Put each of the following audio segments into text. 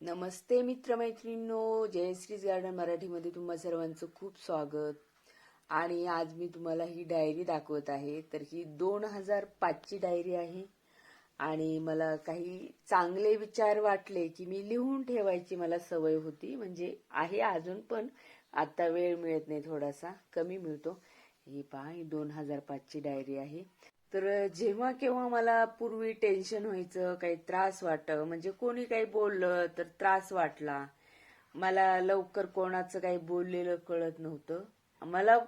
नमस्ते मित्रमैत्रिणींनो जयश्रीज garden मराठीमध्ये तुम्हा सर्वांचं खूप स्वागत. आणि आज मी तुम्हाला ही डायरी दाखवत आहे. तर ही दोन हजार पाचची डायरी आहे. आणि मला काही चांगले विचार वाटले की मी लिहून ठेवायची मला सवय होती. म्हणजे आहे अजून पण आता वेळ मिळत नाही थोडासा. कमी मिळतो. ही पहा ही दोन हजार पाचची डायरी आहे. तर जेव्हा केव्हा मला पूर्वी टेन्शन व्हायचं काही त्रास वाट म्हणजे कोणी काही बोललं तर त्रास वाटला. मला लवकर कोणाचं काही बोललेलं कळत नव्हतं. मला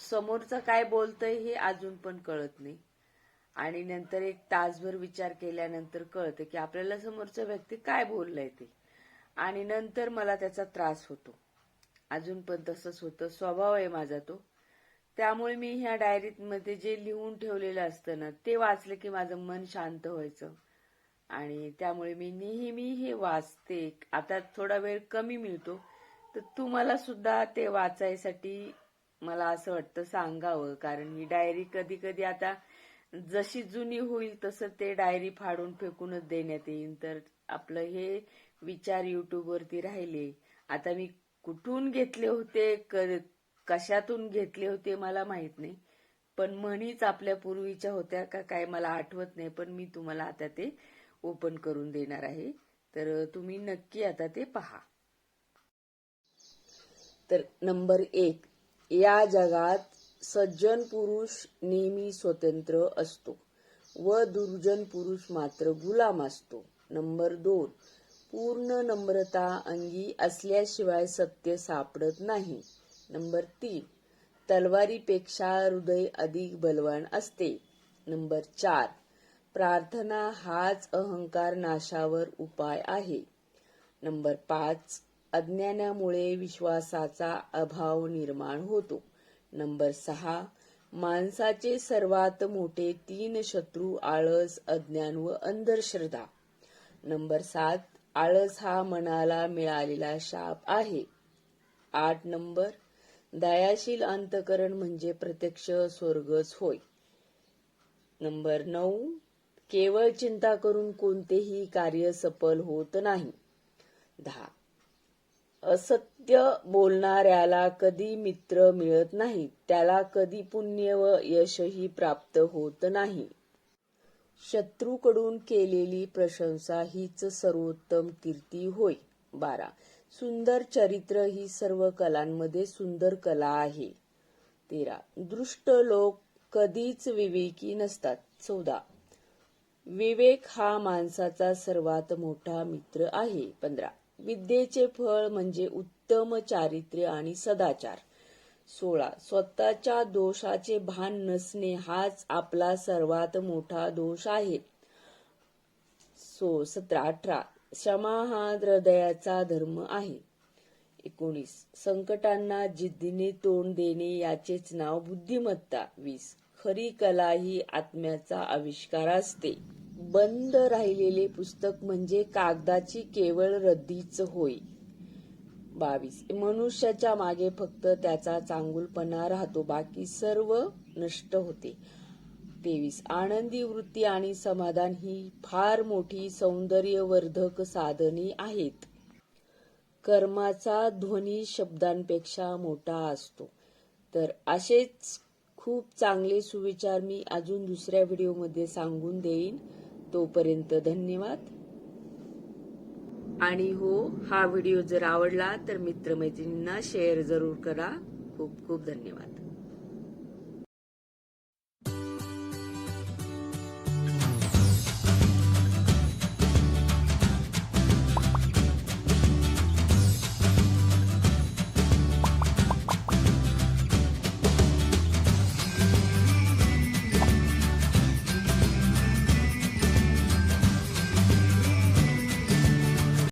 समोरचं काय बोलतंय हे अजून पण कळत नाही. आणि नंतर एक तासभर विचार केल्यानंतर कळतं की आपल्याला समोरचा व्यक्ती काय बोललाय ते. आणि नंतर मला त्याचा त्रास होतो. अजून पण तसंच होतं. स्वभाव आहे माझा तो. त्यामुळे मी ह्या डायरीत मध्ये जे लिहून ठेवलेलं असतं ना ते वाचलं की माझं मन शांत व्हायचं. आणि त्यामुळे मी नेहमी हे वाचते. आता थोडा वेळ कमी मिळतो. तर तुम्हाला सुद्धा ते वाचायसाठी मला असं वाटतं सांगावं. कारण ही डायरी कधी कधी आता जशी जुनी होईल तसं ते डायरी फाडून फेकूनच देण्यात येईल तर आपलं हे विचार युट्यूबवरती राहिले. आता मी कुठून घेतले होते? कशातून घेतले होते मला माहीत नाही. पण म्हणीच आपल्या पूर्वीच्या होत्या का काय मला आठवत नाही पण मी तुम्हाला आता ते ओपन करून देणार आहे. तर तुम्ही नक्की आता ते पहा. तर नंबर एक या जगात सज्जन पुरुष नेहमी स्वतंत्र असतो व दुर्जन पुरुष मात्र गुलाम असतो. नंबर दोन पूर्ण नम्रता अंगी असल्याशिवाय सत्य सापडत नाही. नंबर तीन. तलवारीपेक्षा हृदय अधिक बलवान असते. नंबर चार. प्रार्थना हाच अहंकार नाशावर उपाय आहे. नंबर पाच. अज्ञानामुळे विश्वासाचा अभाव निर्माण होतो. नंबर सहा. माणसाचे सर्वात मोठे तीन शत्रू आळस अज्ञान व अंधश्रद्धा. नंबर सात. आळस हा मनाला मिळालेला शाप आहे. आठ नंबर. दयाशील अंतकरण म्हणजे प्रत्यक्ष स्वर्गच होय. नंबर नऊ केवळ चिंता करून कोणतेही कार्य सफल होत नाही. दहा असत्य बोलणाऱ्याला कधी मित्र मिळत नाही त्याला कधी पुण्य व यशही प्राप्त होत नाही. शत्रूकडून केलेली प्रशंसा हीच सर्वोत्तम कीर्ती होय. बारा सुंदर चरित्र ही सर्व कलांमध्ये सुंदर कला आहे. तेरा. दृष्ट लोक कधीच विवेकी नसतात. चौदा. विवेक हा माणसाचा सर्वात मोठा मित्र आहे. पंधरा. विद्येचे फळ म्हणजे उत्तम चारित्र्य आणि सदाचार. सोळा. स्वतःच्या दोषाचे भान नसणे हाच आपला सर्वात मोठा दोष आहे. सो सतरा. अठरा. क्षमा हा हृदयाचा धर्म आहे. एकोणीस. संकटांना जिद्दीने तोंड देणे याचेच नाव बुद्धिमत्ता. वीस. खरी कला ही आत्म्याचा आविष्कार असते. बंद राहिलेले पुस्तक म्हणजे कागदाची केवळ रद्दीच होय. बावीस. मनुष्याच्या मागे फक्त त्याचा चांगुलपणा राहतो. बाकी सर्व नष्ट होते. तेवीस. आनंदी वृत्ती आणि समाधान ही फार मोठी सौंदर्यवर्धक साधने आहेत. कर्माचा ध्वनी शब्दांपेक्षा मोठा असतो. तर असेच खूप चांगले सुविचार मी अजून दुसऱ्या व्हिडिओमध्ये सांगून देईन. तोपर्यंत धन्यवाद. आणि हो हा व्हिडिओ जर आवडला तर मित्रमैत्रिणींना शेअर जरूर करा. खूप खूप धन्यवाद.